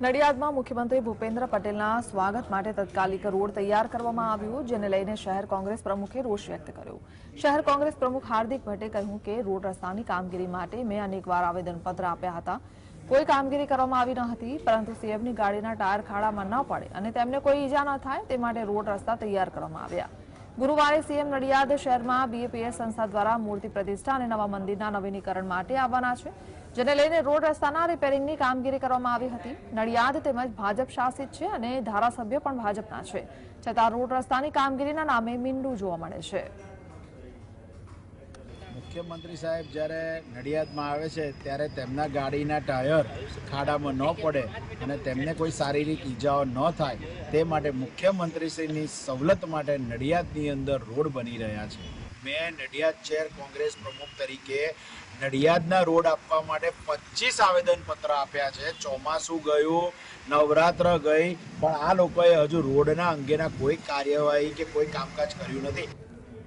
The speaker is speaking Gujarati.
નડિયાદમાં મુખ્યમંત્રી ભૂપેન્દ્ર પટેલના સ્વાગત માટે તત્કાલિક રોડ તૈયાર કરવામાં આવ્યો, જેને લઈને શહેર કોંગ્રેસ પ્રમુખે રોષ વ્યક્ત કર્યો. શહેર કોંગ્રેસ પ્રમુખ હાર્દિક ભટ્ટે કહ્યું કે રોડ રસ્તાની કામગીરી માટે મેં અનેકવાર આવેદનપત્ર આપ્યા હતા. કોઈ કામગીરી કરવામાં આવી ન હતી, પરંતુ સીએમની ગાડીના ટાયર ખાડામાં ન પડે અને તેમને કોઈ ઈજા ન થાય, તે માટે રોડ રસ્તા તૈયાર કરવામાં આવ્યા. ગુરુવારે સીએમ નડિયાદ શહેરમાં બીએપીએસ સંસ્થા દ્વારા મૂર્તિ પ્રતિષ્ઠા અને નવા મંદિરના નવીનીકરણ માટે આવવાના છે, જેને લઈને રોડ રસ્તાના રિપેરિંગની કામગીરી કરવામાં આવી હતી. નડિયાદ તેમજ ભાજપ શાસિત છે અને ધારાસભ્ય પણ ભાજપના છે, છતાં રોડ રસ્તાની કામગીરીના નામે મીંડું જોવા મળે છે. મુખ્યમંત્રી સાહેબ જ્યારે નડિયાદમાં આવે છે, ત્યારે તેમના ગાડીના ટાયર ખાડામાં ન પડે અને તેમને કોઈ શારીરિક ઈજાઓ ન થાય, તે માટે મુખ્યમંત્રીશ્રીની સવલત માટે નડિયાદની અંદર રોડ બની રહ્યા છે. મેં નડિયાદ શહેર કોંગ્રેસ પ્રમુખ તરીકે નડિયાદના રોડ આપવા માટે પચીસ આવેદનપત્ર આપ્યા છે. ચોમાસું ગયું, નવરાત્ર ગઈ, પણ આ લોકોએ હજુ રોડના અંગેના કોઈ કાર્યવાહી કે કોઈ કામકાજ કર્યું નથી.